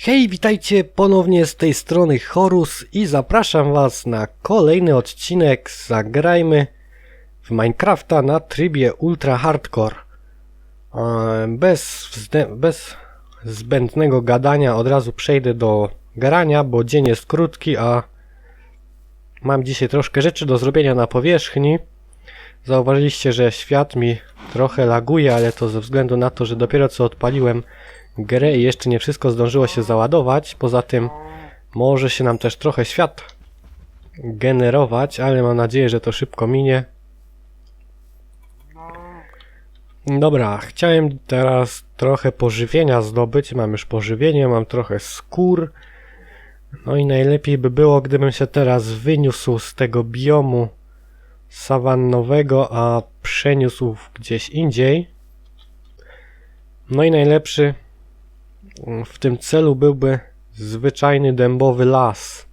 Hej, witajcie ponownie z tej strony Horus i zapraszam was na kolejny odcinek Zagrajmy w Minecrafta na trybie Ultra Hardcore. E, Bez, bez zbędnego gadania od razu przejdę do grania, bo dzień jest krótki, a mam dzisiaj troszkę rzeczy do zrobienia na powierzchni. Zauważyliście, że świat mi trochę laguje, ale to ze względu na to, że dopiero co odpaliłem grę i jeszcze nie wszystko zdążyło się załadować. Poza tym może się nam też trochę świat generować, ale mam nadzieję, że to szybko minie. Dobra, chciałem teraz trochę pożywienia zdobyć. Mam już pożywienie, mam trochę skór. No i najlepiej by było, gdybym się teraz wyniósł z tego biomu sawannowego, a przeniósł gdzieś indziej. No i najlepszy w tym celu byłby zwyczajny dębowy las.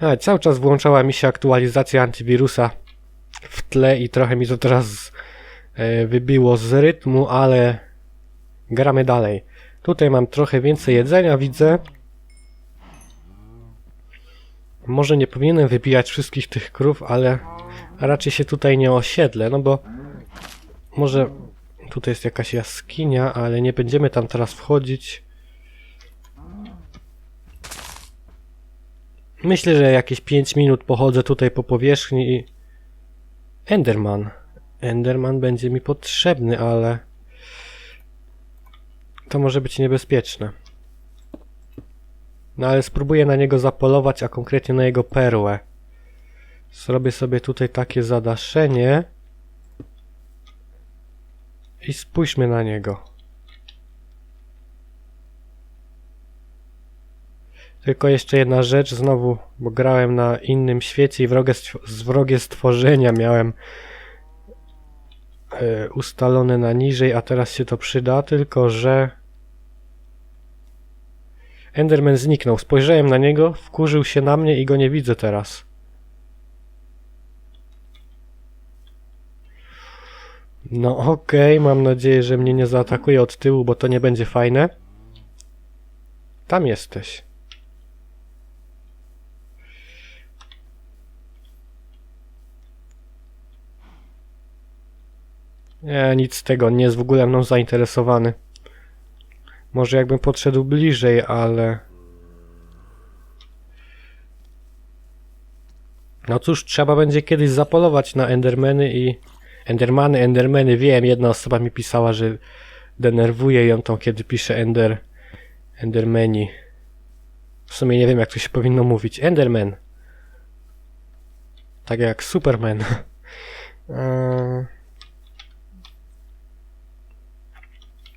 A, cały czas włączała mi się aktualizacja antywirusa w tle i trochę mi to teraz e, wybiło z rytmu, ale gramy dalej. Tutaj mam trochę więcej jedzenia, widzę. Może nie powinienem wybijać wszystkich tych krów, ale raczej się tutaj nie osiedlę, no bo może tutaj jest jakaś jaskinia, ale nie będziemy tam teraz wchodzić. Myślę, że jakieś 5 minut pochodzę tutaj po powierzchni i... Enderman. Enderman będzie mi potrzebny, ale... To może być niebezpieczne. No ale spróbuję na niego zapolować, a konkretnie na jego perłę. Zrobię sobie tutaj takie zadaszenie. I spójrzmy na niego. Tylko jeszcze jedna rzecz, znowu, bo grałem na innym świecie i wrogie, wrogie stworzenia miałem e, ustalone na niżej, a teraz się to przyda, tylko że Enderman zniknął. Spojrzałem na niego, wkurzył się na mnie i go nie widzę teraz. No okej, mam nadzieję, że mnie nie zaatakuje od tyłu, bo to nie będzie fajne. Tam jesteś. Nie, nic z tego, nie jest w ogóle mną zainteresowany. Może jakbym podszedł bliżej, ale... No cóż, trzeba będzie kiedyś zapolować na Endermany i... Endermany, Endermany, wiem, jedna osoba mi pisała, że denerwuje ją to, kiedy pisze Ender... Endermani. W sumie nie wiem, jak to się powinno mówić. Enderman. Tak jak Superman. Eee.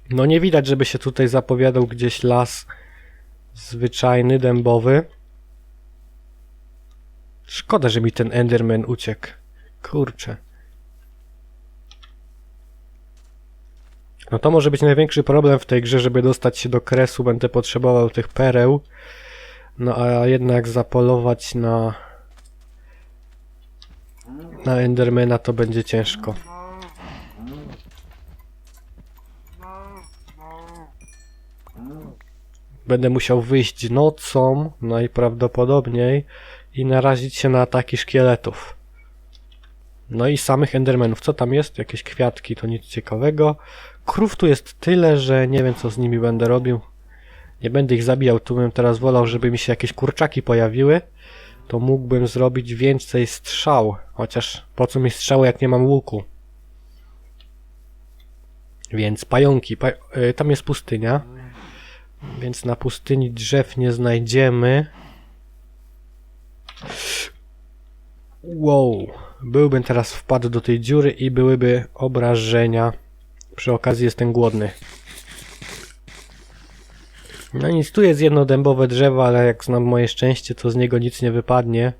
No nie widać, żeby się tutaj zapowiadał gdzieś las zwyczajny, dębowy. Szkoda, że mi ten Enderman uciekł. Kurczę. No to może być największy problem w tej grze, żeby dostać się do kresu, będę potrzebował tych pereł. No a jednak zapolować na na Endermana to będzie ciężko. Będę musiał wyjść nocą najprawdopodobniej i narazić się na ataki szkieletów. No i samych endermenów. Co tam jest? Jakieś kwiatki, to nic ciekawego. Krów tu jest tyle, że nie wiem co z nimi będę robił. Nie będę ich zabijał, tu bym teraz wolał, żeby mi się jakieś kurczaki pojawiły. To mógłbym zrobić więcej strzał. Chociaż po co mi strzały, jak nie mam łuku? Więc pająki. Pa y, tam jest pustynia. Więc na pustyni drzew nie znajdziemy. Wow. Byłbym teraz wpadł do tej dziury i byłyby obrażenia. Przy okazji jestem głodny. No nic, tu jest jedno dębowe drzewo, ale jak znam moje szczęście, to z niego nic nie wypadnie.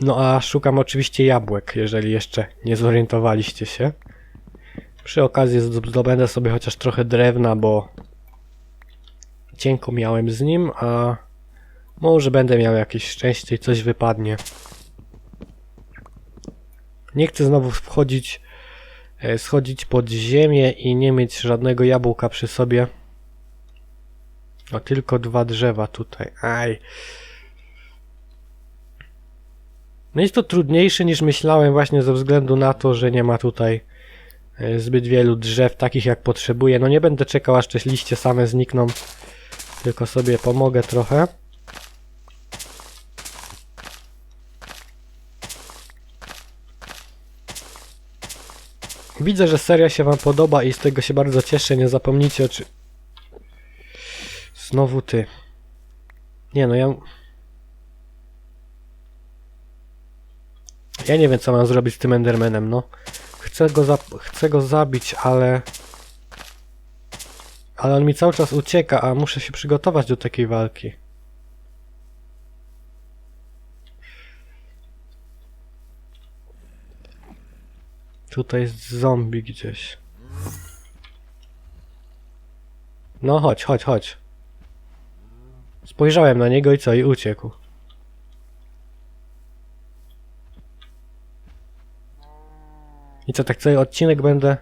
No a szukam oczywiście jabłek, jeżeli jeszcze nie zorientowaliście się. Przy okazji zdobędę sobie chociaż trochę drewna, bo cienko miałem z nim, a może będę miał jakieś szczęście i coś wypadnie. Nie chcę znowu wchodzić e, schodzić pod ziemię i nie mieć żadnego jabłka przy sobie. O, tylko dwa drzewa tutaj. Aj. No jest to trudniejsze niż myślałem właśnie ze względu na to, że nie ma tutaj e, zbyt wielu drzew takich jak potrzebuję. No nie będę czekał aż te liście same znikną, tylko sobie pomogę trochę. Widzę, że seria się wam podoba i z tego się bardzo cieszę. Nie zapomnijcie o czy... Znowu ty. Nie no, ja... Ja nie wiem, co mam zrobić z tym Endermanem, no. Chcę go, za... Chcę go zabić, ale... Ale on mi cały czas ucieka, a muszę się przygotować do takiej walki. Tutaj jest zombie gdzieś. No chodź, chodź, chodź. Spojrzałem na niego i co? I uciekł. I co, tak cały odcinek będę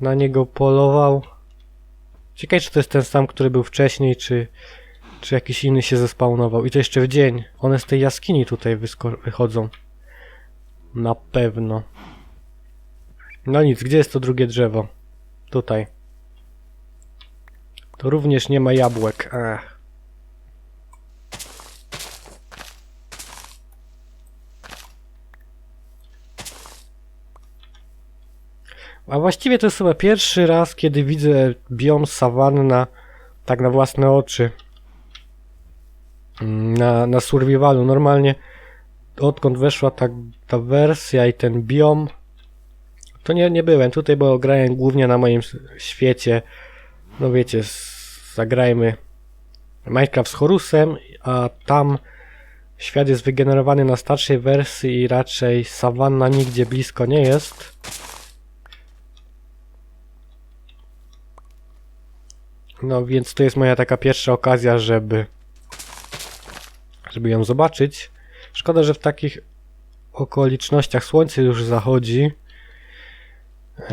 na niego polował? Ciekawe, czy to jest ten sam, który był wcześniej, czy, czy jakiś inny się zespawnował. I to jeszcze w dzień. One z tej jaskini tutaj wychodzą. Na pewno. No nic, gdzie jest to drugie drzewo? Tutaj. To również nie ma jabłek. Ech. A właściwie to jest chyba pierwszy raz, kiedy widzę biom sawanna tak na własne oczy. Mm, Na, na survivalu. Normalnie odkąd weszła ta, ta wersja i ten biom, to nie, nie byłem tutaj, bo grałem głównie na moim świecie. No wiecie, zagrajmy Minecraft z Horusem, a tam świat jest wygenerowany na starszej wersji i raczej sawanna nigdzie blisko nie jest. No więc to jest moja taka pierwsza okazja, żeby żeby ją zobaczyć. Szkoda, że w takich okolicznościach słońce już zachodzi.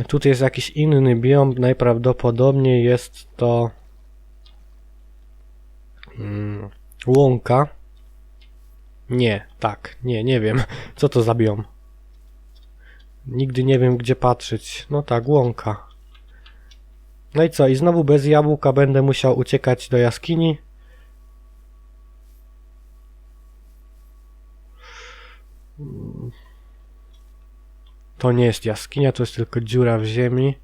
Tutaj jest jakiś inny biom, najprawdopodobniej jest to mm, łąka. Nie, tak, nie, nie wiem. Co to za biom? Nigdy nie wiem, gdzie patrzeć. No tak, łąka. No i co? I znowu bez jabłka będę musiał uciekać do jaskini. To nie jest jaskinia, to jest tylko dziura w ziemi.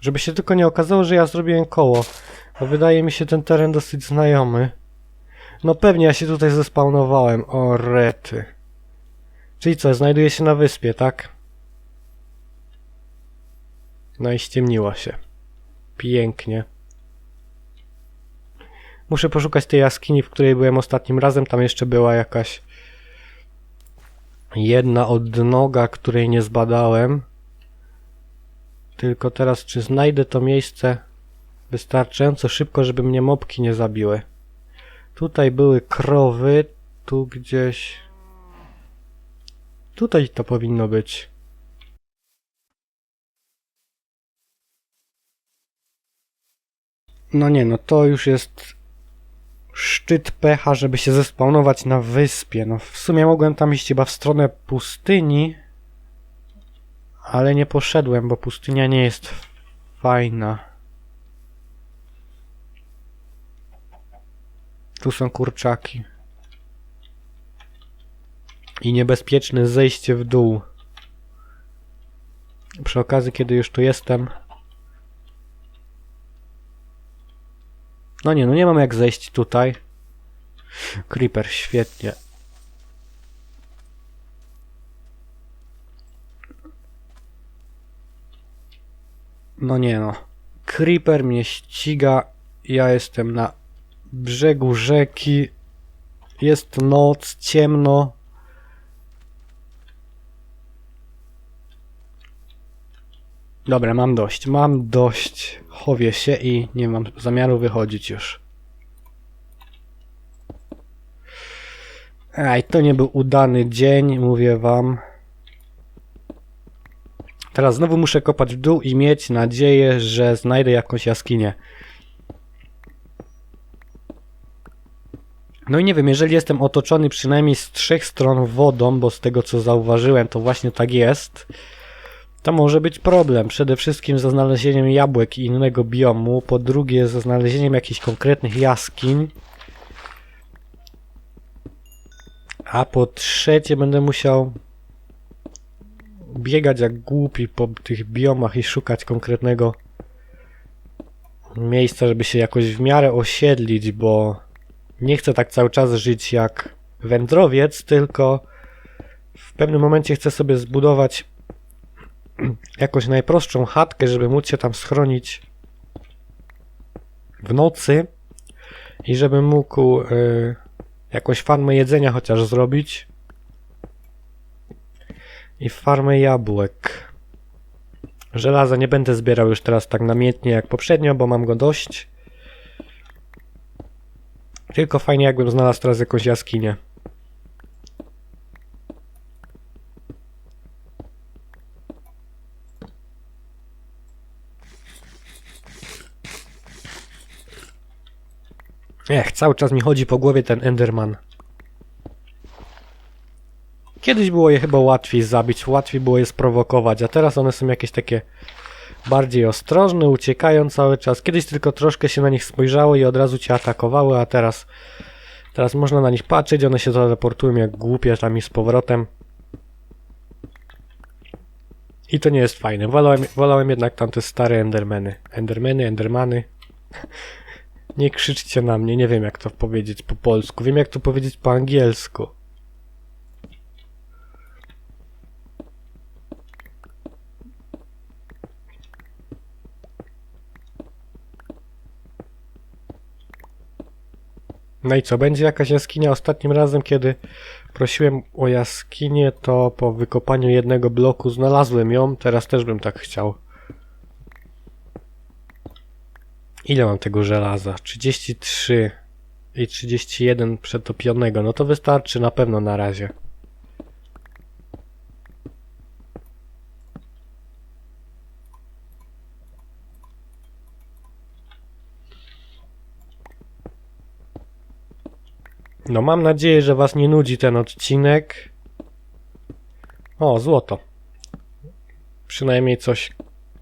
Żeby się tylko nie okazało, że ja zrobiłem koło. Bo wydaje mi się ten teren dosyć znajomy. No pewnie ja się tutaj zespawnowałem. O rety. Czyli co, znajduję się na wyspie, tak? No i ściemniło się. Pięknie. Muszę poszukać tej jaskini, w której byłem ostatnim razem. Tam jeszcze była jakaś jedna odnoga, której nie zbadałem. Tylko teraz, czy znajdę to miejsce wystarczająco szybko, żeby mnie mopki nie zabiły. Tutaj były krowy, tu gdzieś... Tutaj to powinno być. No nie, no to już jest szczyt pecha, żeby się zespawnować na wyspie. No w sumie mogłem tam iść chyba w stronę pustyni, ale nie poszedłem, bo pustynia nie jest fajna. Tu są kurczaki. I niebezpieczne zejście w dół. Przy okazji, kiedy już tu jestem. No nie, no nie mam jak zejść tutaj. Creeper, świetnie. No nie no. Creeper mnie ściga. Ja jestem na brzegu rzeki. Jest noc, ciemno. Dobra, mam dość. Mam dość. Chowię się i nie mam zamiaru wychodzić już. Aj, to nie był udany dzień, mówię wam. Teraz znowu muszę kopać w dół i mieć nadzieję, że znajdę jakąś jaskinię. No i nie wiem, jeżeli jestem otoczony przynajmniej z trzech stron wodą, bo z tego co zauważyłem, to właśnie tak jest, to może być problem. Przede wszystkim ze znalezieniem jabłek i innego biomu, po drugie ze znalezieniem jakichś konkretnych jaskiń, a po trzecie będę musiał biegać jak głupi po tych biomach i szukać konkretnego miejsca, żeby się jakoś w miarę osiedlić, bo nie chcę tak cały czas żyć jak wędrowiec, tylko w pewnym momencie chcę sobie zbudować jakąś najprostszą chatkę, żeby móc się tam schronić w nocy i żebym mógł y, jakąś farmę jedzenia chociaż zrobić i farmę jabłek. Żelaza nie będę zbierał już teraz tak namiętnie jak poprzednio, bo mam go dość. Tylko fajnie jakbym znalazł teraz jakąś jaskinię. Ech, cały czas mi chodzi po głowie ten Enderman. Kiedyś było je chyba łatwiej zabić, łatwiej było je sprowokować, a teraz one są jakieś takie bardziej ostrożne, uciekają cały czas. Kiedyś tylko troszkę się na nich spojrzało i od razu cię atakowały, a teraz teraz można na nich patrzeć, one się teleportują jak głupie tam i z powrotem. I to nie jest fajne. Wolałem, wolałem jednak tamte stare endermeny. Endermeny, endermany. Nie krzyczcie na mnie, nie wiem jak to powiedzieć po polsku. Wiem jak to powiedzieć po angielsku. No i co, będzie jakaś jaskinia? Ostatnim razem, kiedy prosiłem o jaskinię, to po wykopaniu jednego bloku znalazłem ją. Teraz też bym tak chciał. Ile mam tego żelaza? 33 i 31 przetopionego. No to wystarczy na pewno na razie. No mam nadzieję, że was nie nudzi ten odcinek. O, złoto. Przynajmniej coś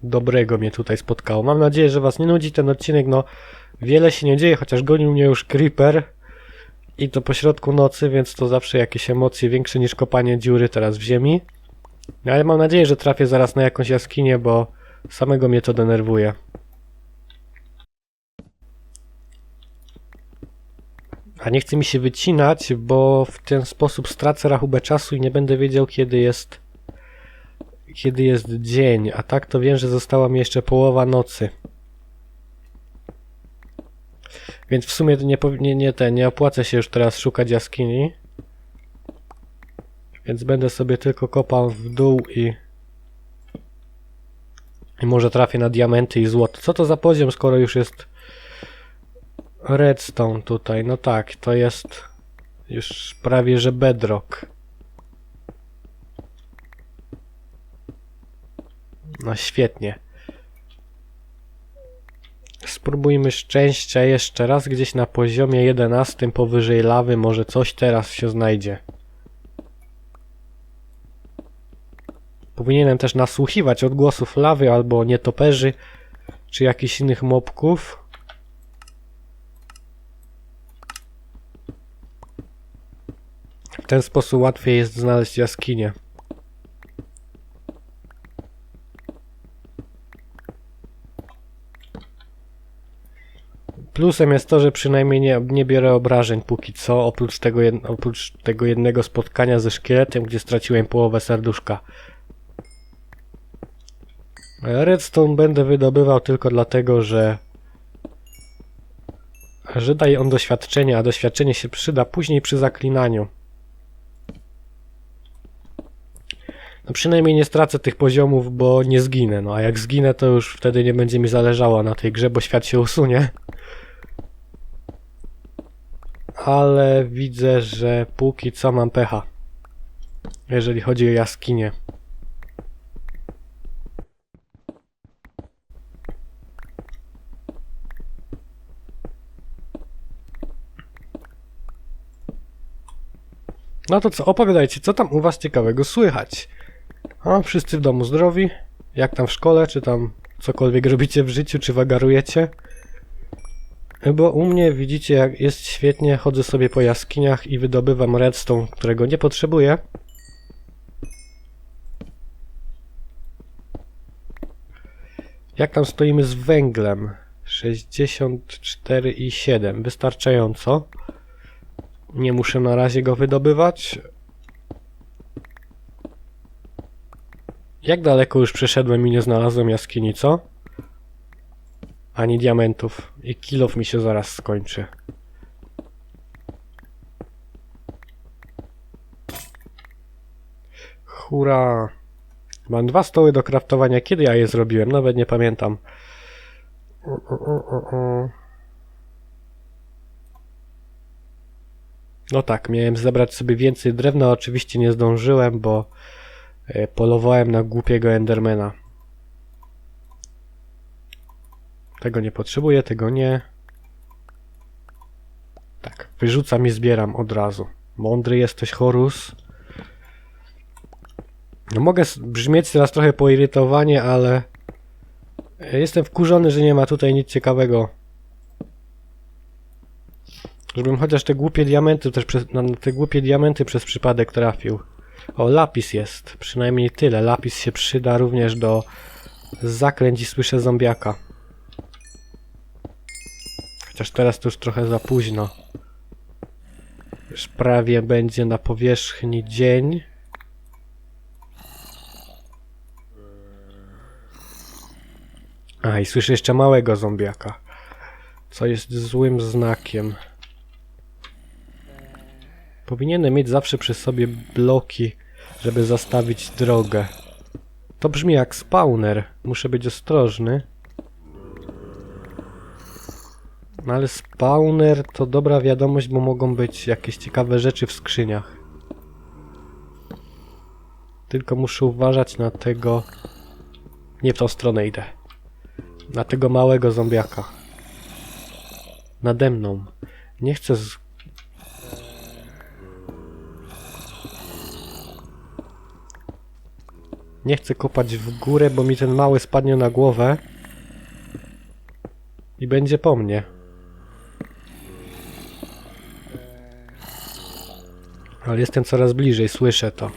dobrego mnie tutaj spotkało. Mam nadzieję, że was nie nudzi ten odcinek. No, wiele się nie dzieje, chociaż gonił mnie już creeper. I to po środku nocy, więc to zawsze jakieś emocje większe niż kopanie dziury teraz w ziemi. No, ale mam nadzieję, że trafię zaraz na jakąś jaskinię, bo samego mnie to denerwuje. A nie chce mi się wycinać, bo w ten sposób stracę rachubę czasu i nie będę wiedział, kiedy jest kiedy jest dzień, a tak to wiem, że została mi jeszcze połowa nocy. Więc w sumie nie, nie, nie, te, nie opłaca się już teraz szukać jaskini. Więc będę sobie tylko kopał w dół i i może trafię na diamenty i złoto. Co to za poziom, skoro już jest redstone tutaj? No tak, to jest już prawie że bedrock. No świetnie. Spróbujmy szczęścia jeszcze raz gdzieś na poziomie 11 powyżej lawy. Może coś teraz się znajdzie. Powinienem też nasłuchiwać odgłosów lawy albo nietoperzy czy jakichś innych mobków. W ten sposób łatwiej jest znaleźć jaskinię. Plusem jest to, że przynajmniej nie, nie biorę obrażeń póki co, oprócz tego, oprócz tego jednego spotkania ze szkieletem, gdzie straciłem połowę serduszka. Redstone będę wydobywał tylko dlatego, że że daje on doświadczenie, a doświadczenie się przyda później przy zaklinaniu. No przynajmniej nie stracę tych poziomów, bo nie zginę. No a jak zginę, to już wtedy nie będzie mi zależało na tej grze, bo świat się usunie. Ale widzę, że póki co mam pecha. Jeżeli chodzi o jaskinie. No to co, opowiadajcie, co tam u was ciekawego słychać? A, wszyscy w domu zdrowi? Jak tam w szkole, czy tam cokolwiek robicie w życiu, czy wagarujecie? Bo u mnie widzicie, jak jest świetnie, chodzę sobie po jaskiniach i wydobywam redstone, którego nie potrzebuję. Jak tam stoimy z węglem? 64,7. Wystarczająco. Nie muszę na razie go wydobywać. Jak daleko już przeszedłem i nie znalazłem jaskini, co? Ani diamentów. I kilof mi się zaraz skończy. Hurra! Mam dwa stoły do kraftowania. Kiedy ja je zrobiłem? Nawet nie pamiętam. No tak, miałem zebrać sobie więcej drewna, oczywiście nie zdążyłem, bo e, polowałem na głupiego Endermana. Tego nie potrzebuję, tego nie. Tak, wyrzucam i zbieram od razu. Mądry jesteś, Horus. No mogę brzmieć teraz trochę poirytowanie, ale jestem wkurzony, że nie ma tutaj nic ciekawego. Żebym chociaż te głupie diamenty też przez, na te głupie diamenty przez przypadek trafił. O, lapis jest. Przynajmniej tyle. Lapis się przyda również do zaklęć i słyszę zombiaka. Chociaż teraz to już trochę za późno. Już prawie będzie na powierzchni dzień. A, i słyszę jeszcze małego zombiaka. Co jest złym znakiem. Powinienem mieć zawsze przy sobie bloki, żeby zastawić drogę. To brzmi jak spawner. Muszę być ostrożny. No ale spawner to dobra wiadomość, bo mogą być jakieś ciekawe rzeczy w skrzyniach. Tylko muszę uważać na tego... Nie w tą stronę idę. Na tego małego zombiaka. Nade mną. Nie chcę z... Nie chcę kopać w górę, bo mi ten mały spadnie na głowę. I będzie po mnie. Ale jestem coraz bliżej, słyszę to.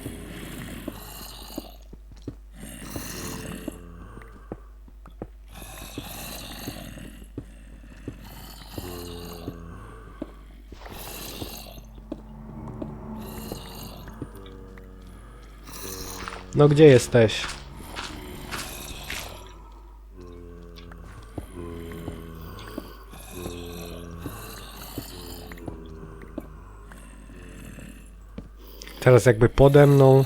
No gdzie jesteś? Teraz jakby pode mną.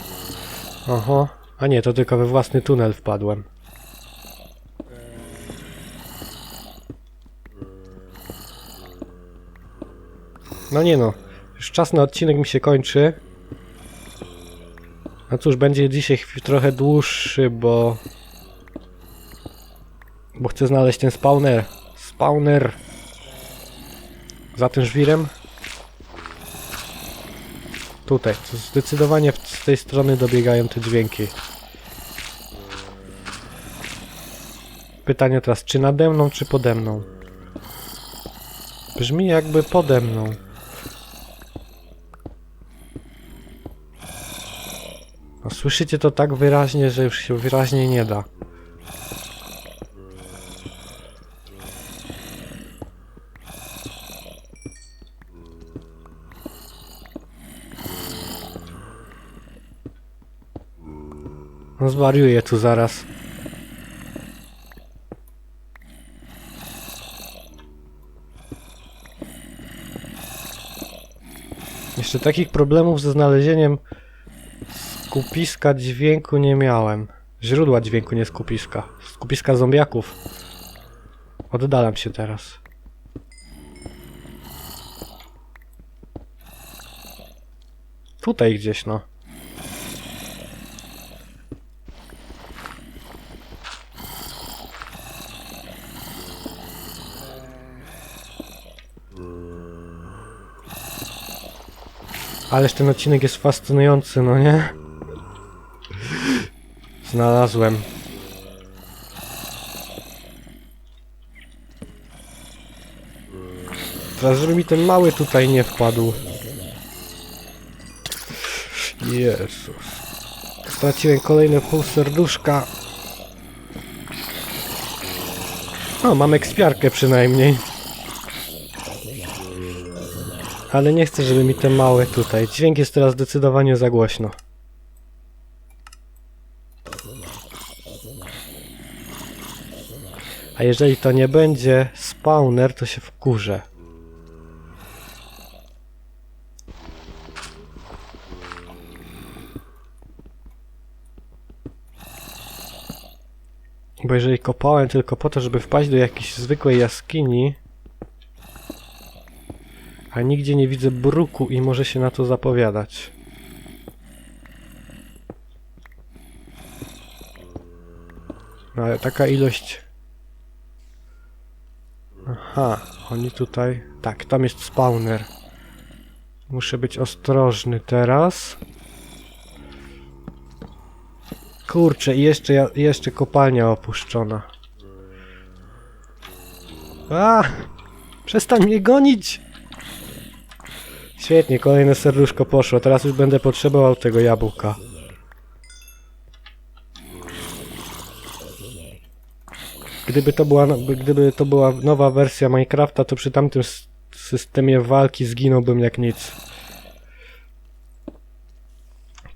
Oho. A nie, to tylko we własny tunel wpadłem. No nie no. Już czas na odcinek mi się kończy. No cóż, będzie dzisiaj trochę dłuższy, bo... Bo chcę znaleźć ten spawner. Spawner. Za tym żwirem. Tutaj. Zdecydowanie z tej strony dobiegają te dźwięki. Pytanie teraz, czy nade mną, czy pode mną? Brzmi jakby pode mną. No, słyszycie to tak wyraźnie, że już się wyraźniej nie da. No zwariuję tu zaraz. Jeszcze takich problemów ze znalezieniem skupiska dźwięku nie miałem. Źródła dźwięku, nie skupiska. Skupiska zombiaków. Oddalam się teraz. tutaj gdzieś, no. Ależ ten odcinek jest fascynujący, no nie? Znalazłem. Teraz, żeby mi ten mały tutaj nie wpadł. Jezus. Straciłem kolejne pół serduszka. O, mam ekspiarkę przynajmniej. Ale nie chcę, żeby mi te małe tutaj. Dźwięk jest teraz zdecydowanie za głośno. A jeżeli to nie będzie spawner, to się wkurzę. Bo jeżeli kopałem tylko po to, żeby wpaść do jakiejś zwykłej jaskini, a nigdzie nie widzę bruku i może się na to zapowiadać. No ale taka ilość... Aha, oni tutaj... Tak, tam jest spawner. Muszę być ostrożny teraz. Kurczę, jeszcze, jeszcze kopalnia opuszczona. A! Przestań mnie gonić! Świetnie, kolejne serduszko poszło. Teraz już będę potrzebował tego jabłka. Gdyby to była, gdyby to była nowa wersja Minecrafta, to przy tamtym systemie walki zginąłbym jak nic.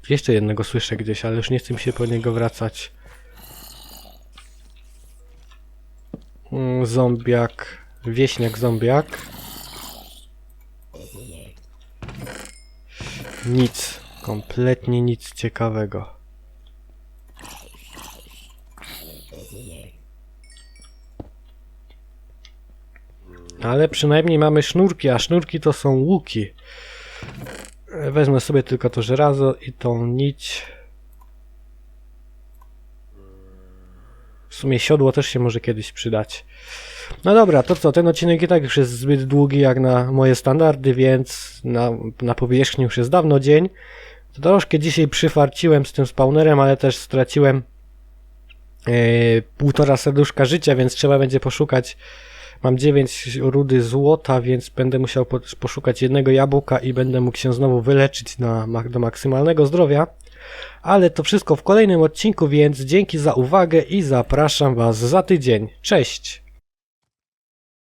Jeszcze jednego słyszę gdzieś, ale już nie chcę mi się po niego wracać. Mm, Zombiak. Wieśniak zombiak. Nic. Kompletnie nic ciekawego. Ale przynajmniej mamy sznurki, a sznurki to są łuki. Wezmę sobie tylko to żelazo i tą nić. W sumie siodło też się może kiedyś przydać. No dobra, to co, ten odcinek i tak już jest zbyt długi jak na moje standardy, więc na, na powierzchni już jest dawno dzień. Troszkę dzisiaj przyfarciłem z tym spawnerem, ale też straciłem e, półtora serduszka życia, więc trzeba będzie poszukać. Mam 9 rudy złota, więc będę musiał po, poszukać jednego jabłka i będę mógł się znowu wyleczyć na, do maksymalnego zdrowia. Ale to wszystko w kolejnym odcinku, więc dzięki za uwagę i zapraszam Was za tydzień. Cześć!